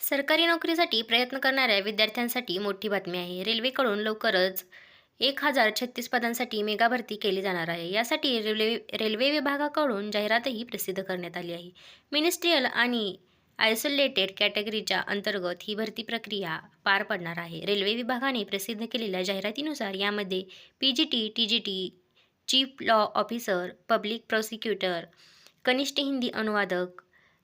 सरकारी नोकरीसाठी प्रयत्न करणाऱ्या विद्यार्थ्यांसाठी मोठी बातमी आहे. रेल्वेकडून लवकरच एक हजार छत्तीस पदांसाठी मेगा भरती केली जाणार आहे. यासाठी रेल्वे रेल्वे विभागाकडून जाहिरातही प्रसिद्ध करण्यात आली आहे. मिनिस्ट्रियल आणि आयसोलेटेड कॅटेगरीच्या अंतर्गत ही भरती प्रक्रिया पार पडणार आहे. रेल्वे विभागाने प्रसिद्ध केलेल्या जाहिरातीनुसार यामध्ये P G T T G T chief law officer public prosecutor कनिष्ठ हिंदी अनुवादक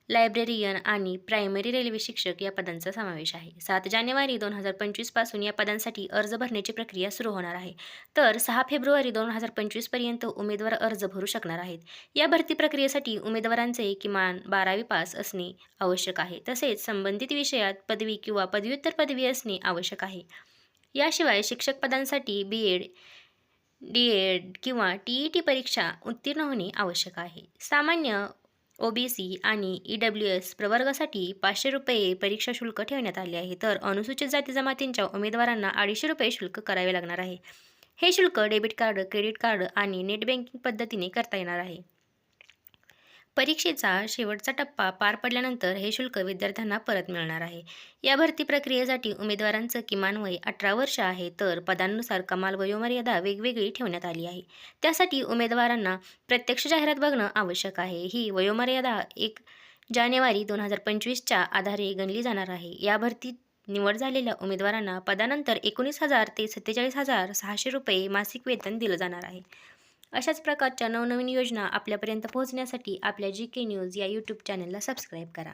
लायब्रेरियन आणि प्रायमरी रेल्वे शिक्षक या पदांचा समावेश आहे. सात जानेवारी दोन हजार पंचवीसपासून या पदांसाठी अर्ज भरण्याची प्रक्रिया सुरू होणार आहे. तर सहा फेब्रुवारी दोन हजार पंचवीसपर्यंत उमेदवार अर्ज भरू शकणार आहेत. या भरती प्रक्रियेसाठी उमेदवारांचे किमान बारावी पास असणे आवश्यक आहे. तसेच संबंधित विषयात पदवी किंवा पदव्युत्तर पदवी असणे आवश्यक आहे. याशिवाय शिक्षक पदांसाठी बी एड डी एड किंवा टी ई टी परीक्षा उत्तीर्ण होणे आवश्यक आहे. सामान्य ओ बी सी आणि ई डब्ल्यू एस प्रवर्गासाठी पाचशे रुपये परीक्षा शुल्क ठेवण्यात आले आहे. तर अनुसूचित जाती जमातींच्या उमेदवारांना अडीचशे रुपये शुल्क करावे लागणार आहे. हे शुल्क डेबिट कार्ड क्रेडिट कार्ड आणि नेट बँकिंग पद्धतीने करता येणार आहे. परीक्षेचा शेवटचा टप्पा पार पडल्यानंतर हे शुल्क विद्यार्थ्यांना परत मिळणार आहे. या भरती प्रक्रियेसाठी उमेदवारांचं किमान वय अठरा वर्ष आहे तर पदांनुसार कमाल वयोमर्यादा वेगवेगळी ठेवण्यात आली आहे. त्यासाठी उमेदवारांना प्रत्यक्ष जाहिरात बघणं आवश्यक आहे. ही वयोमर्यादा एक जानेवारी दोन हजार पंचवीसच्या आधारे गणली जाणार आहे. या भरतीत निवड झालेल्या उमेदवारांना पदानंतर एकोणीस हजार ते सत्तेचाळीस हजार सहाशे रुपये मासिक वेतन दिलं जाणार आहे. अशाच प्रकारच्या नवनवीन योजना आपल्यापर्यंत पोहोचण्यासाठी आपल्या जी के न्यूज या यूट्यूब चॅनलला सबस्क्राईब करा.